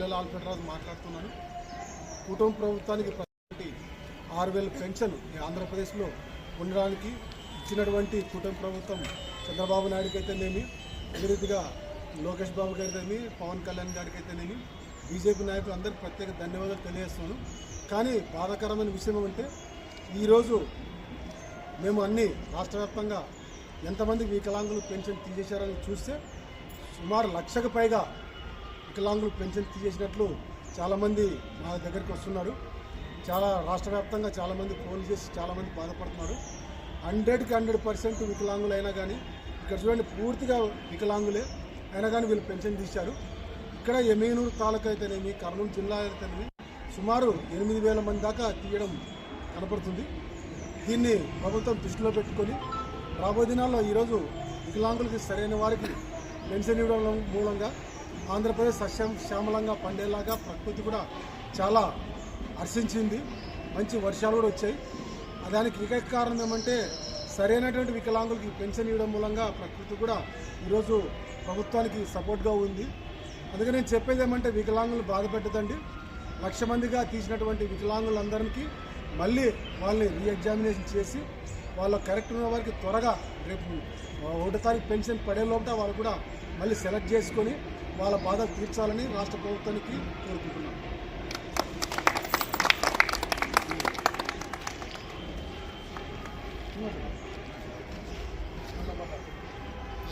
పల్లెల ఆల్ఫెడ్రాజు మాట్లాడుతున్నాను. కుటుంబ ప్రభుత్వానికి ప్రతి ఆరు వేల పెన్షన్ ఈ ఆంధ్రప్రదేశ్లో ఉండడానికి ఇచ్చినటువంటి కుటుంబ ప్రభుత్వం చంద్రబాబు నాయుడికి అయితేనేమి అదే రీతిగా లోకేష్ బాబు గారితేనేమి పవన్ కళ్యాణ్ గారికి అయితేనేమి బీజేపీ నాయకులు అందరికీ ప్రత్యేక ధన్యవాదాలు తెలియజేస్తున్నాను. కానీ బాధాకరమైన విషయం ఏమంటే ఈరోజు మేము అన్ని రాష్ట్ర వ్యాప్తంగా ఎంతమంది వికలాంగులు పెన్షన్ తీసేశారని చూస్తే సుమారు లక్షకు పైగా వికలాంగులు పెన్షన్ తీసేసినట్లు చాలామంది మా దగ్గరికి వస్తున్నారు. చాలా రాష్ట్ర వ్యాప్తంగా చాలామంది ఫోన్ చేసి చాలామంది బాధపడుతున్నారు. హండ్రెడ్కి హండ్రెడ్ పర్సెంట్ వికలాంగులు అయినా కానీ ఇక్కడ చూడండి పూర్తిగా వికలాంగులే. అయినా కానీ వీళ్ళు పెన్షన్ తీశారు. ఇక్కడ ఎమేనూరు తాలూకా అయితేనేమి కర్నూలు జిల్లా అయితేనేమి సుమారు ఎనిమిది వేల మంది దాకా తీయడం కనపడుతుంది. దీన్ని ప్రభుత్వం దృష్టిలో పెట్టుకొని రాబోయే దినాల్లో ఈరోజు వికలాంగులకి సరైన వారికి పెన్షన్ ఇవ్వడం మూలంగా ఆంధ్రప్రదేశ్ సస్యం శ్యామలంగా పండేలాగా ప్రకృతి కూడా చాలా హర్షించింది. మంచి వర్షాలు కూడా వచ్చాయి. దానికి ఏకైక కారణం ఏమంటే సరైనటువంటి వికలాంగులకి పెన్షన్ ఇవ్వడం మూలంగా ప్రకృతి కూడా ఈరోజు ప్రభుత్వానికి సపోర్ట్గా ఉంది. అందుకే నేను చెప్పేది ఏమంటే వికలాంగులు బాధపెట్టదండి. లక్ష మందిగా తీసినటువంటి వికలాంగులందరికీ మళ్ళీ వాళ్ళని రీఎగ్జామినేషన్ చేసి వాళ్ళ కరెక్ట్ ఉన్న వారికి త్వరగా రేపు ఒకటో తారీఖు పెన్షన్ పడే లోపల వాళ్ళు కూడా మళ్ళీ సెలెక్ట్ చేసుకొని వాళ్ళ బాధ తీర్చాలని రాష్ట్ర ప్రభుత్వానికి కోరుకుంటున్నాం.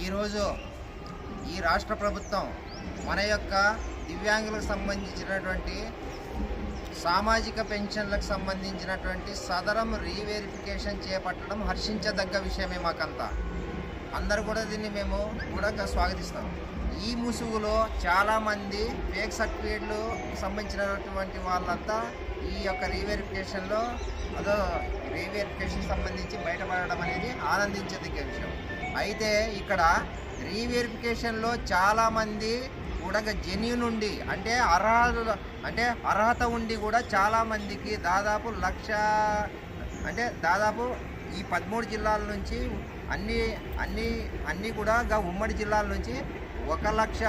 ఈరోజు ఈ రాష్ట్ర ప్రభుత్వం మన యొక్క దివ్యాంగులకు సంబంధించినటువంటి సామాజిక పెన్షన్లకు సంబంధించినటువంటి సదరం రీవెరిఫికేషన్ చేపట్టడం హర్షించదగ్గ విషయమే మాకంతా. అందరు కూడా దీన్ని మేము కూడా స్వాగతిస్తాం. ఈ ముసుగులో చాలామంది ఫేక్ సర్టిఫికేట్లు సంబంధించినటువంటి వాళ్ళంతా ఈ యొక్క రీవెరిఫికేషన్లో అదో రీవెరిఫికేషన్ సంబంధించి బయటపడడం అనేది ఆనందించదగ్గ విషయం. అయితే ఇక్కడ రీవెరిఫికేషన్లో చాలామంది కూడా జెన్యున్ ఉండి అంటే అర్హత అంటే అర్హత ఉండి కూడా చాలామందికి దాదాపు లక్ష అంటే దాదాపు ఈ పదమూడు జిల్లాల నుంచి అన్ని అన్ని అన్ని కూడా గా ఉమ్మడి జిల్లాల నుంచి ఒక లక్ష